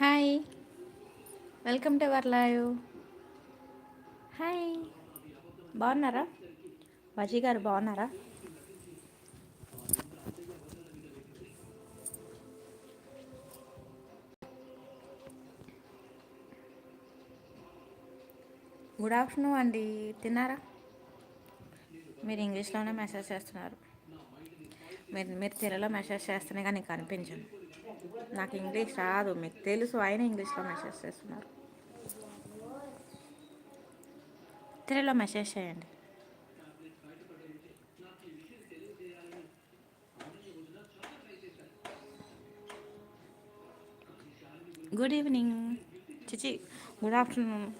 Hi. Welcome to our live. Hi. బాగున్నారా? బజీ గారు బాగున్నారా? గుడ్ ఆఫ్టర్నూన్ అండి. తిన్నారా? మీరు ఇంగ్లీష్లోనే మెసేజ్ చేస్తున్నారు. మీరు మీరు తెలుగులో మెసేజ్ చేస్తేనే కానీ కనిపించను. నాకు ఇంగ్లీష్ రాదు. మీకు తెలుసు ఆయన ఇంగ్లీష్లో మెసేజ్ చేస్తున్నారు. తెలుగులో మెసేజ్ చేయండి. Good evening. చిచి గుడ్ ఆఫ్టర్నూన్.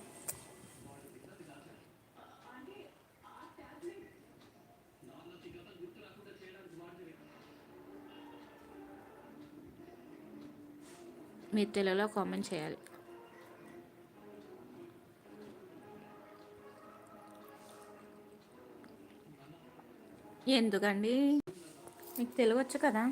మీరు తెలుగులో కామెంట్ చేయాలి. ఎందుకండి? మీకు తెలుగు కదా?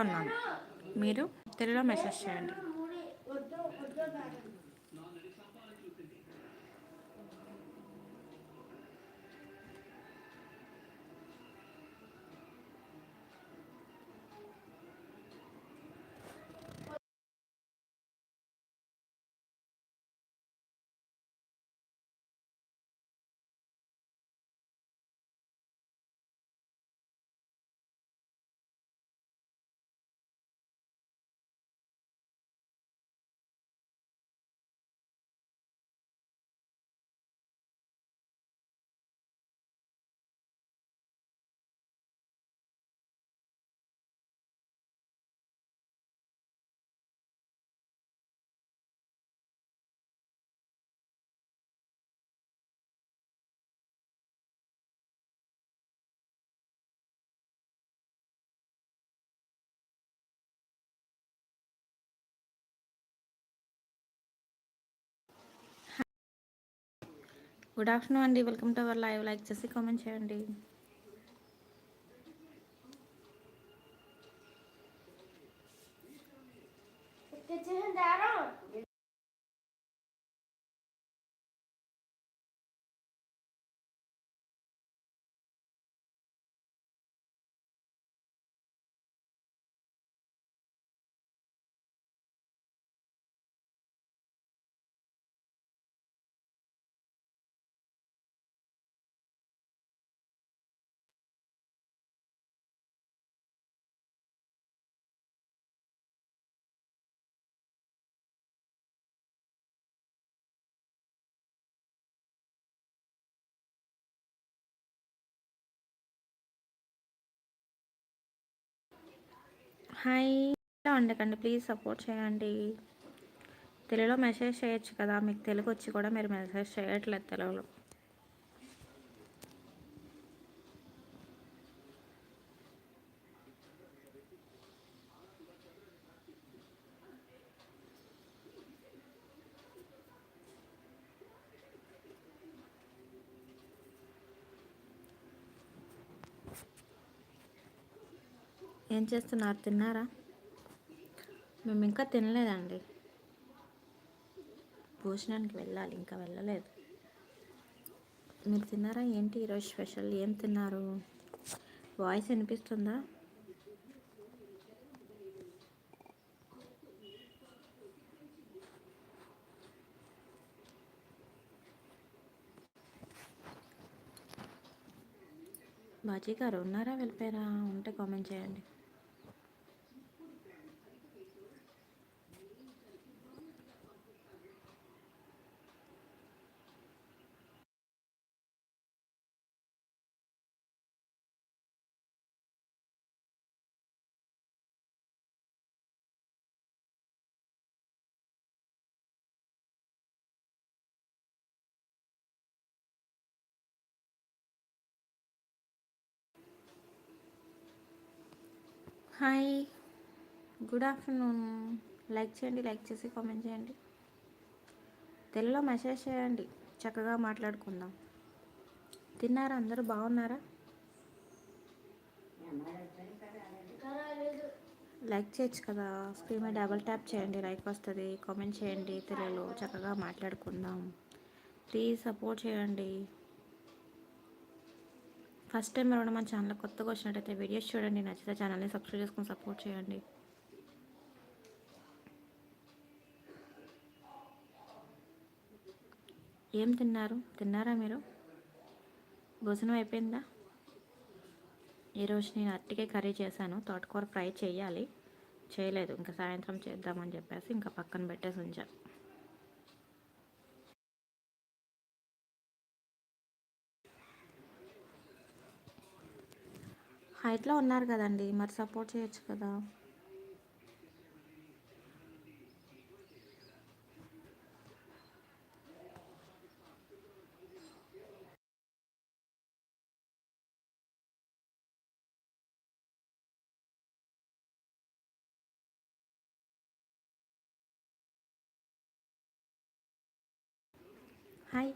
ఉన్నాను. మీరు తెలుగులో మెసేజ్ చేయండి. గుడ్ ఆఫ్టర్నూన్ అండి. Welcome to our live. Like చేసి కామెంట్ చేయండి. హాయ్. ఉండకండి ప్లీజ్ సపోర్ట్ చేయండి. తెలుగులో మెసేజ్ చేయొచ్చు కదా మీకు తెలుగు వచ్చి కూడా మీరు మెసేజ్ చేయట్లేదు తెలుగులో. ఏం చేస్తున్నారు? తిన్నారా? మేము ఇంకా తినలేదండి. భోజనానికి వెళ్ళాలి ఇంకా వెళ్ళలేదు. మీరు తిన్నారా? ఏంటి ఈరోజు స్పెషల్? ఏం తిన్నారు? వాయిస్ వినిపిస్తుందా? బాజీ గారు ఉన్నారా? వెళ్ళిపోయారా? ఉంటే కామెంట్ చేయండి. హాయ్. Good afternoon. లైక్ చేయండి లైక్ చేసి కామెంట్ చేయండి. తెలుగులో మెసేజ్ చేయండి. చక్కగా మాట్లాడుకుందాం. తిన్నారా? అందరూ బాగున్నారా? లైక్ చేయొచ్చు కదా. స్క్రీన్ మీద డబల్ ట్యాప్ చేయండి. లైక్ వస్తుంది. కామెంట్ చేయండి. తెలుగులో చక్కగా మాట్లాడుకుందాం. ప్లీజ్ సపోర్ట్ చేయండి. ఫస్ట్ టైం ఎవరైనా మన ఛానల్ కొత్తగా వచ్చినట్టయితే వీడియోస్ చూడండి నచ్చితే ఛానల్ని సబ్స్క్రైబ్ చేసుకుని సపోర్ట్ చేయండి. ఏం తిన్నారు? తిన్నారా మీరు? భోజనం అయిపోయిందా? ఈరోజు నేను అట్టికే కర్రీ చేశాను. తోటకూర ఫ్రై చేయాలి. చేయలేదు. ఇంకా సాయంత్రం చేద్దామని చెప్పేసి ఇంకా పక్కన పెట్టేసి ఉంచాను హైట్లో ఉన్నారు కదండి మరి సపోర్ట్ చేయొచ్చు కదా. హాయ్.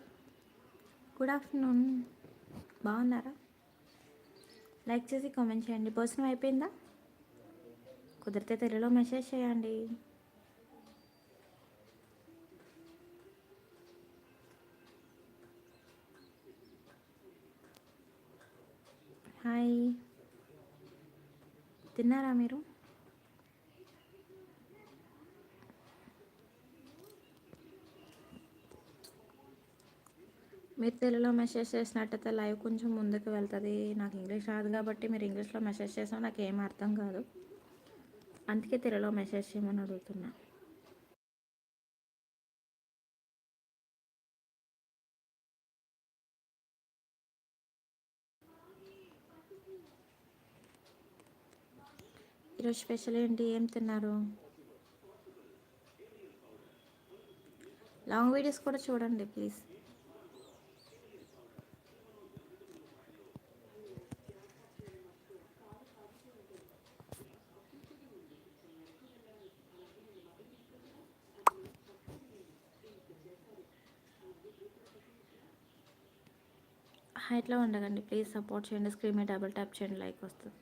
Good afternoon. బాగున్నారా? లైక్ చేసి కామెంట్ చేయండి. భోజనం అయిపోయిందా? కుదిరితే తెలుగులో మెసేజ్ చేయండి. హాయ్. తిన్నారా మీరు? మీరు తెలుగులో మెసేజ్ చేసినట్టయితే లైవ్ కొంచెం ముందుకు వెళ్తుంది. నాకు ఇంగ్లీష్ రాదు కాబట్టి మీరు ఇంగ్లీష్లో మెసేజ్ చేసాం నాకు ఏం అర్థం కాదు. అందుకే తెలుగులో మెసేజ్ చేయమని అడుగుతున్నా. ఈరోజు స్పెషల్ ఏంటి? ఏం తిన్నారు? లాంగ్ వీడియోస్ కూడా చూడండి ప్లీజ్ హైట్లో ఉండకండి. ప్లీజ్ సపోర్ట్ చేయండి. స్క్రీన్ మీద డబుల్ ట్యాప్ చేయండి. లైక్ వస్తుంది.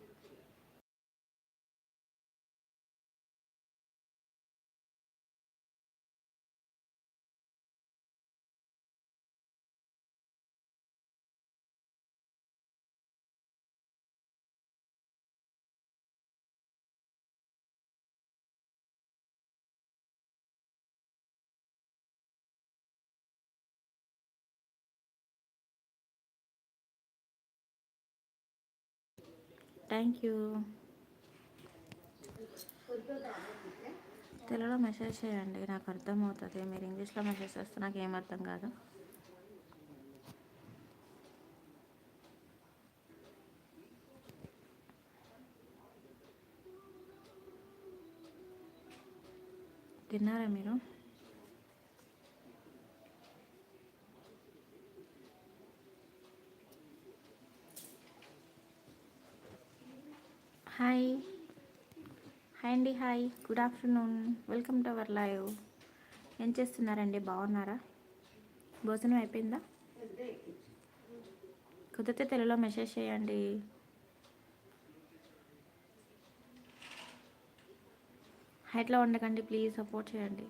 థ్యాంక్ యూ తెలుగులో మెసేజ్ చేయండి నాకు అర్థమవుతుంది. మీరు ఇంగ్లీష్లో మెసేజ్ చేస్తే నాకు ఏమర్థం కాదు. తిన్నారా మీరు? హాయ్. హాయ్ అండి hi. Good afternoon. Welcome to our live. ఏం చేస్తున్నారండి? బాగున్నారా? భోజనం అయిపోయిందా? కుదిరితే తెలుగులో మెసేజ్ చేయండి. హైట్లో ఉండకండి ప్లీజ్ సపోర్ట్ చేయండి.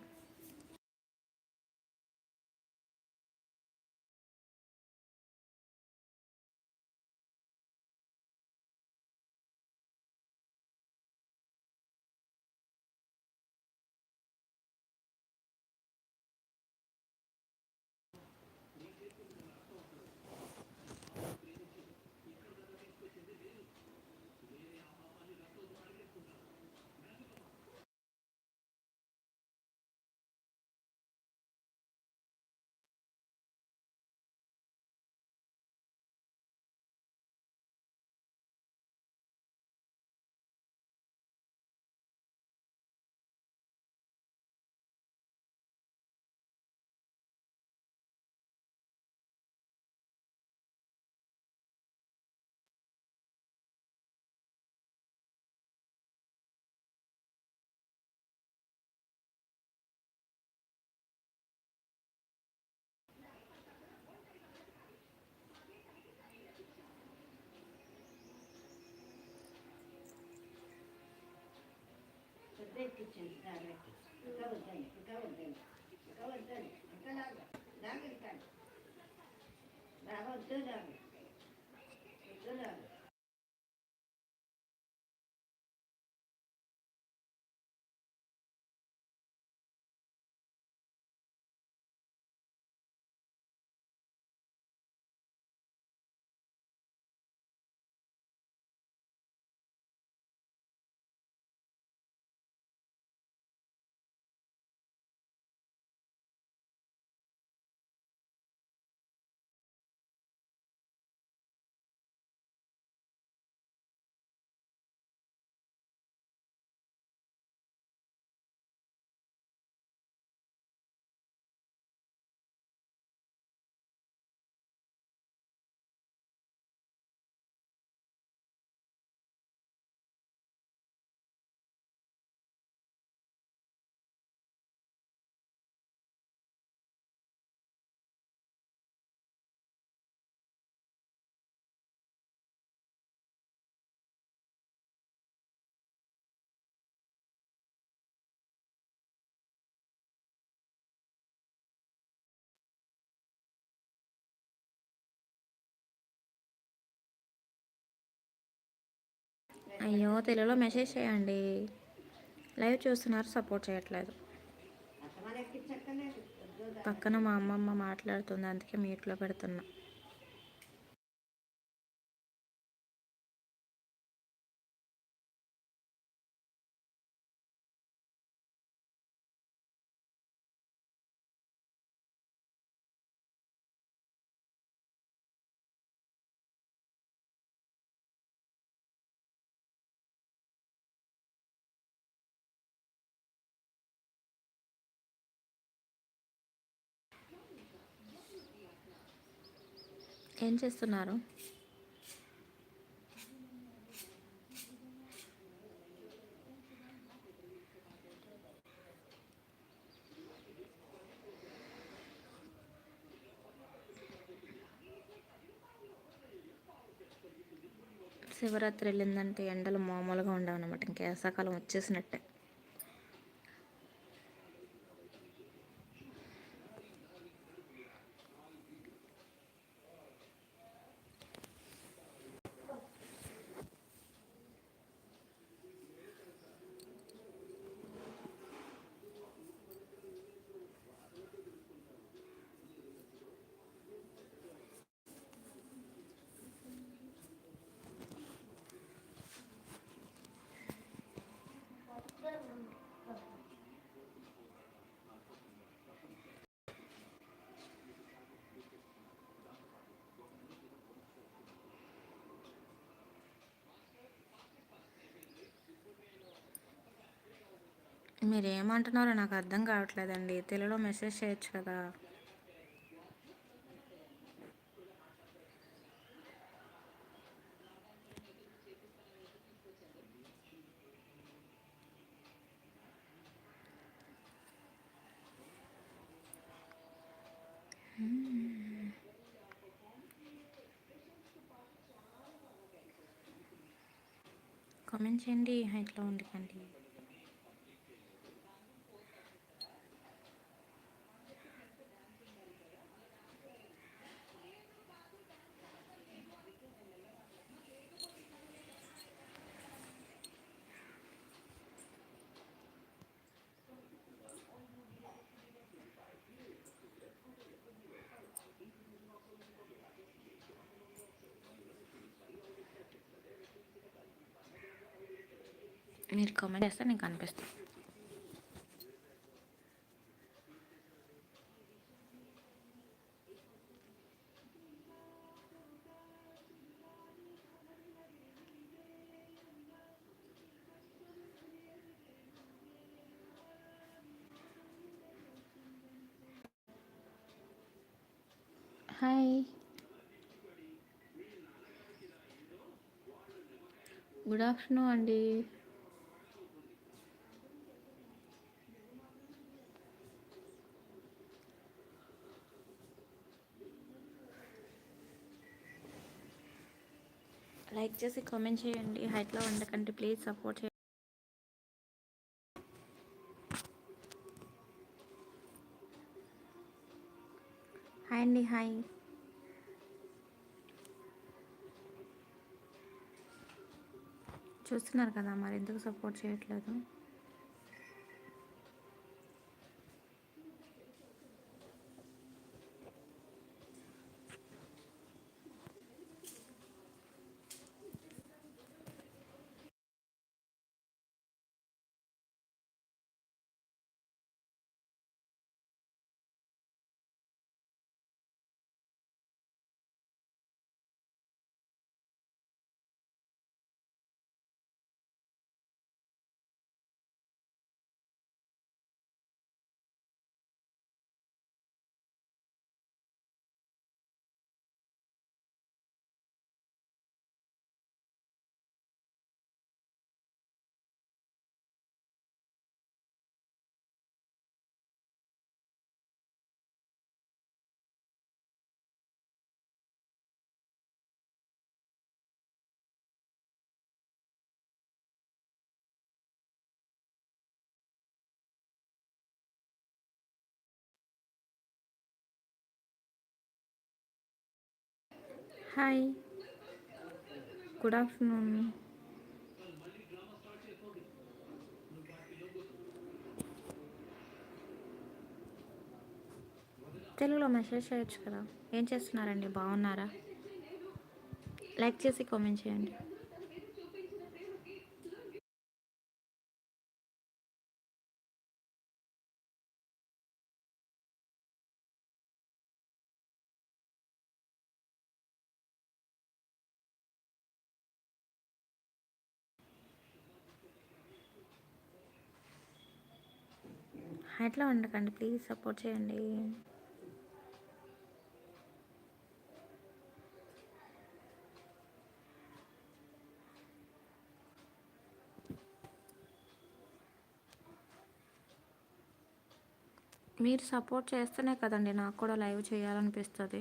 అయ్యో తెలుగులో మెసేజ్ చేయండి. లైవ్ చూస్తున్నారు సపోర్ట్ చేయట్లేదు. పక్కన మా అమ్మమ్మ మాట్లాడుతుంది అందుకే మీట్లో పెడుతున్నా. ఏం చేస్తున్నారు? శివరాత్రి వెళ్ళిందంటే ఎండలు మామూలుగా ఉండవు అనమాట ఇంకా వేసాకాలం వచ్చేసినట్టే. మీరు ఏమంటున్నారో నాకు అర్థం కావట్లేదండి. తెలుగులో మెసేజ్ చేయొచ్చు కదా. కామెంట్ చేయండి. హైట్లో ఉండకండి. మీరు కామెంట్ చేస్తే నేను కనిపిస్తాను హాయ్ గుడ్ ఆఫ్టర్నూన్ అండి లైక్ చేసి కామెంట్ చేయండి. హైట్లో ఉండకండి. ప్లీజ్ సపోర్ట్ చేయండి. హాయ్ అండి. హాయ్. చూస్తున్నారు కదా మరి ఎందుకు సపోర్ట్ చేయట్లేదు? హాయ్ గుడ్ ఆఫ్టర్నూన్ తెలుగులో మెసేజ్ చేయొచ్చు కదా? ఏం చేస్తున్నారండి? బాగున్నారా? లైక్ చేసి కామెంట్ చేయండి. ఎట్లా ఉండకండి. ప్లీజ్ సపోర్ట్ చేయండి. మీరు సపోర్ట్ చేస్తేనే కదండి నాకు కూడా లైవ్ చేయాలనిపిస్తుంది.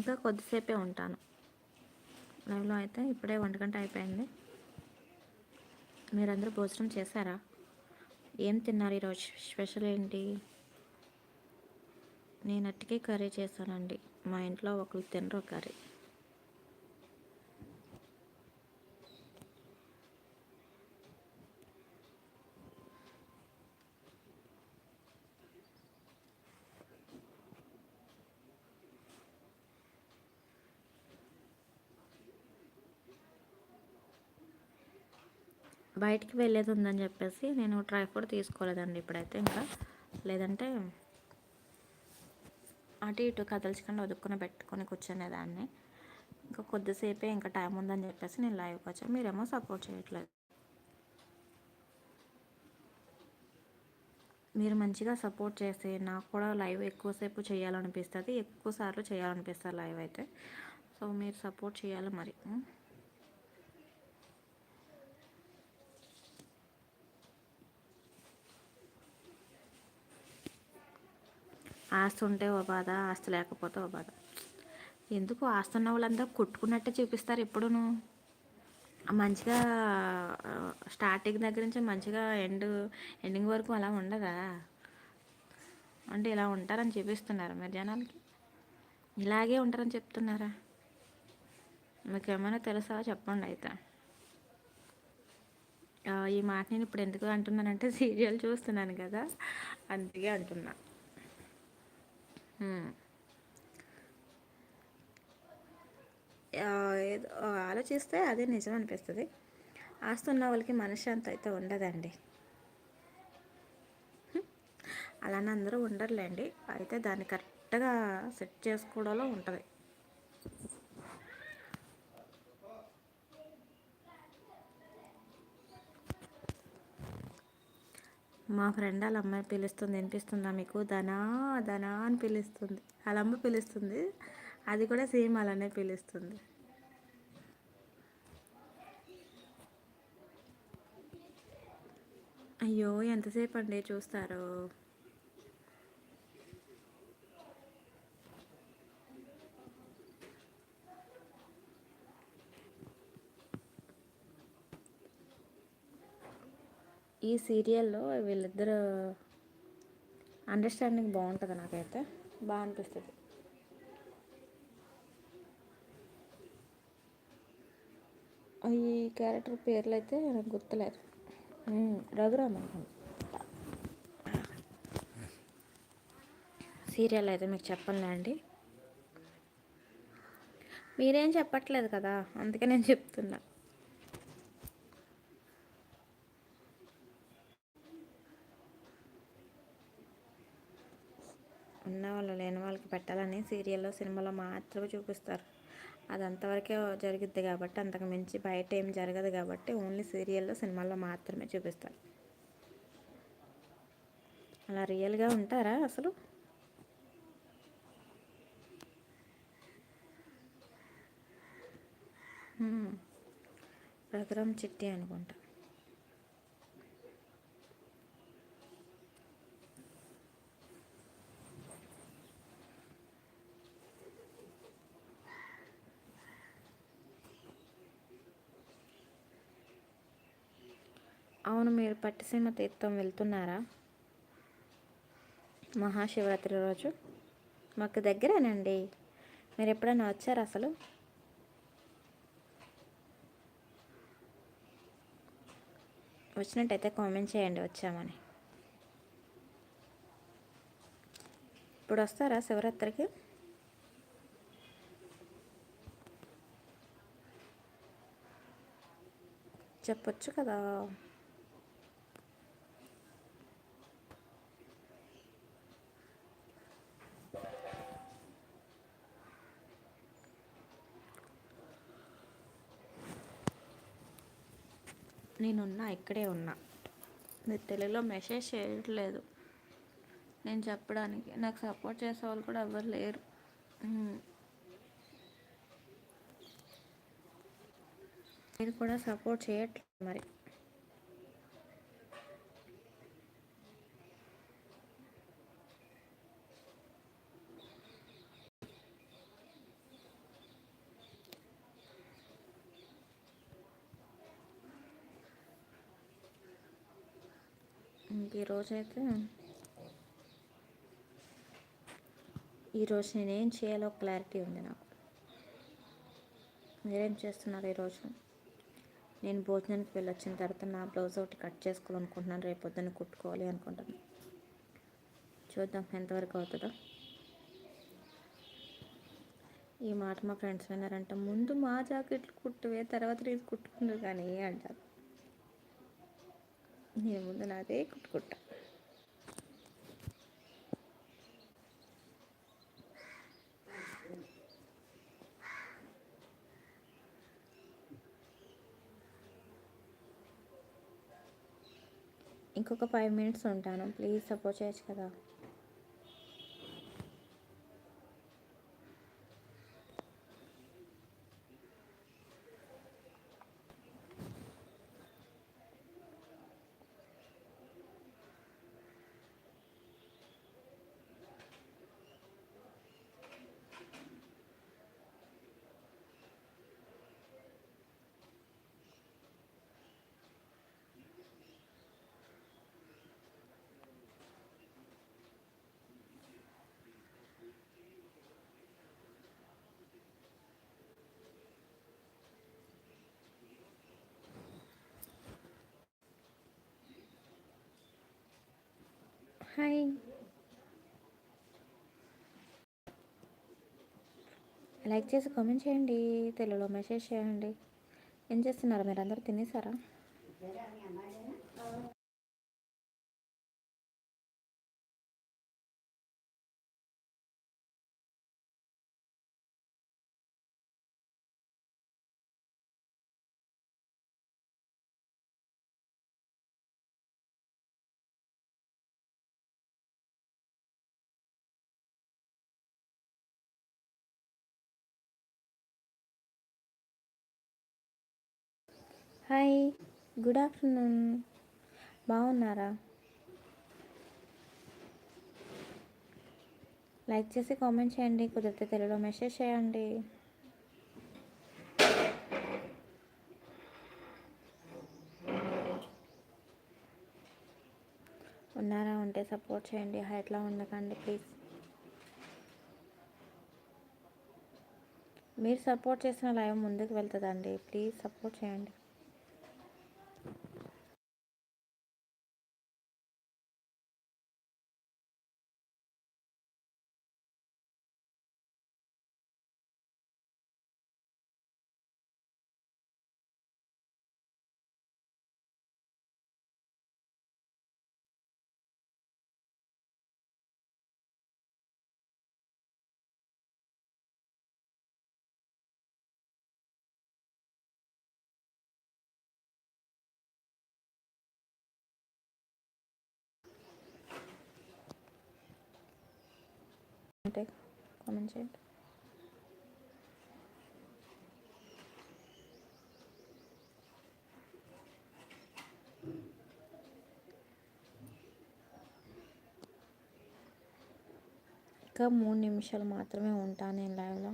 ఇంకా కొద్దిసేపే ఉంటాను. లైవ్లో అయితే ఇప్పుడే వంట గంట అయిపోయింది. మీరందరూ భోజనం చేశారా? ఏం తిన్నారు ఈరోజు? స్పెషల్ ఏంటి? నేను అట్టికే కర్రీ చేశానండి. మా ఇంట్లో ఒకరు తినరు కర్రీ. బయటికి వెళ్ళేది ఉందని చెప్పేసి నేను ట్రై ఫుడ్ తీసుకోలేదండి ఇప్పుడైతే ఇంకా. లేదంటే అటు ఇటు కదల్చకుండా వదుక్కుని పెట్టుకొని కూర్చునేదాన్ని. ఇంకా కొద్దిసేపే ఇంకా టైం ఉందని చెప్పేసి నేను లైవ్కి వచ్చాను మీరేమో సపోర్ట్ చేయట్లేదు. మీరు మంచిగా సపోర్ట్ చేస్తే నాకు కూడా లైవ్ ఎక్కువసేపు చేయాలనిపిస్తుంది. ఎక్కువ సార్లు చేయాలనిపిస్తుంది లైవ్ అయితే. సో మీరు సపోర్ట్ చేయాలి మరి. ఆస్తి ఉంటే ఓ బాధ ఆస్తి లేకపోతే ఓ బాధ. ఎందుకు ఆస్తి ఉన్న వాళ్ళంతా కొట్టుకున్నట్టే చూపిస్తారు ఎప్పుడును మంచిగా స్టార్టింగ్ దగ్గర నుంచి మంచిగా ఎండ్ ఎండింగ్ వరకు అలా ఉండదా? అంటే ఇలా ఉంటారని చూపిస్తున్నారు మీరు జనాలకి? ఇలాగే ఉంటారని చెప్తున్నారా? మీకు ఏమైనా తెలుసా? చెప్పండి అయితే. ఈ మాట నేను ఇప్పుడు ఎందుకు అంటున్నానంటే సీరియల్ చూస్తున్నాను కదా. అందుకే అంటున్నా. ఏదో ఆలోచిస్తే అదే నిజం అనిపిస్తుంది. ఆస్తున్న వాళ్ళకి మనశ్శాంతి అయితే ఉండదండి. అలానే అందరూ ఉండరులేండి. అయితే దాన్ని కరెక్ట్గా సెట్ చేసుకోవడంలో ఉంటుంది. మా ఫ్రెండ్ వాళ్ళ అమ్మాయి పిలుస్తుంది వినిపిస్తుందా మీకు? ధనా ధనా అని పిలుస్తుంది. వాళ్ళ అమ్మ పిలుస్తుంది. అది కూడా సేమ్ అలానే పిలుస్తుంది. అయ్యో ఎంతసేపు అండి చూస్తారు? ఈ సీరియల్లో వీళ్ళిద్దరు అండర్స్టాండింగ్ బాగుంటుంది నాకైతే. బాగా అనిపిస్తుంది. ఈ క్యారెక్టర్ పేర్లు అయితే నాకు గుర్తులేదు. రఘురామ్ అనుకుంటా సీరియల్ అయితే మీకు చెప్పనులే అండి. మీరేం చెప్పట్లేదు కదా అందుకే నేను చెప్తున్నా ఉన్న వాళ్ళు లేని వాళ్ళకి పెట్టాలని సీరియల్లో సినిమాలో మాత్రమే చూపిస్తారు. అది అంతవరకే జరుగుద్ది కాబట్టి అంతకు మించి బయట ఏం జరగదు కాబట్టి ఓన్లీ సీరియల్లో సినిమాల్లో మాత్రమే చూపిస్తారు. అలా రియల్గా ఉంటారా అసలు? రఘురామ్ చిట్టి అనుకుంటా. అవును మీరు పట్టిసీమ తీర్థం వెళ్తున్నారా? మహాశివరాత్రి రోజు? మాకు దగ్గరేనండి. మీరు ఎప్పుడైనా వచ్చారా అసలు? వచ్చినట్టయితే కామెంట్ చేయండి వచ్చామని. ఇప్పుడు వస్తారా శివరాత్రికి? చెప్పొచ్చు కదా. నేనున్నా ఇక్కడే ఉన్నా. మీరు తెలుగులో మెసేజ్ చేయట్లేదు. నేను చెప్పడానికి. నాకు సపోర్ట్ చేసే వాళ్ళు కూడా ఎవరు లేరు. మీరు కూడా సపోర్ట్ చేయట్లేదు మరి ఇంక ఈరోజైతే ఈరోజు నేనేం చేయాలో క్లారిటీ ఉంది నాకు. మీరేం చేస్తున్నారు ఈరోజు నేను భోజనానికి వెళ్ళి వచ్చిన తర్వాత నా బ్లౌజ్ ఒకటి కట్ చేసుకోవాలనుకుంటున్నాను. రేపు పొద్దున్న కుట్టుకోవాలి అనుకుంటున్నాను చూద్దాం ఎంతవరకు అవుతుందో. ఈ మాట మా ఫ్రెండ్స్ విన్నారంటే ముందు మా జాకెట్లు కుట్టువే తర్వాత ఇది కుట్టుకుందు కానీ అంటారు. నేను ముందు నాదే కుట్టుకుంటా. ఇంకొక ఫైవ్ మినిట్స్ ఉంటాను. ప్లీజ్ సపోర్ట్ చేయొచ్చు కదా. హాయ్ లైక్ చేసి కామెంట్ చేయండి తెలుగులో మెసేజ్ చేయండి. ఏం చేస్తున్నారు? మీరు అందరు తినేసారా? Hi good afternoon. బాగున్నారా? లైక్ చేసి కామెంట్ చేయండి కుదిరితే తెలుగులో మెసేజ్ చేయండి. ఉన్నారా ఉంటే సపోర్ట్ చేయండి హైట్లో ఉండకండి ప్లీజ్. మీరు సపోర్ట్ చేసిన లైవ్ ముందుకు వెళ్తుందండి ప్లీజ్ సపోర్ట్ చేయండి. అంటే కామెంట్ చేయండి. ఇంకా మూడు నిమిషాలు మాత్రమే ఉంటాను నేను లైవ్లో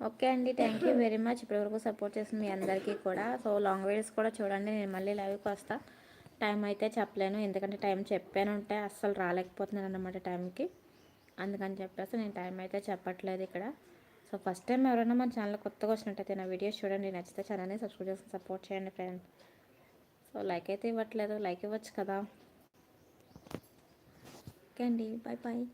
ఓకే అండి థ్యాంక్ యూ వెరీ మచ్ ఇప్పటివరకు సపోర్ట్ చేసిన మీ అందరికీ కూడా. సో లాంగ్ వీడియోస్ కూడా చూడండి నేను మళ్ళీ లైవ్కి వస్తా. టైం అయితే చెప్పలేను ఎందుకంటే టైం చెప్పాను ఉంటే అస్సలు రాలేకపోతున్నాను అనమాట టైంకి అందుకని చెప్పేసి నేను టైం అయితే చెప్పట్లేదు ఇక్కడ. సో ఫస్ట్ టైం ఎవరైనా మన ఛానల్ కొత్తగా వచ్చినట్టయితే నా వీడియోస్ చూడండి. నచ్చితే ఛానల్ని సబ్స్క్రైబ్ చేసి సపోర్ట్ చేయండి ఫ్రెండ్ సో లైక్ అయితే ఇవ్వట్లేదు లైక్ ఇవ్వచ్చు కదా. ఓకే అండి బాయ్ బాయ్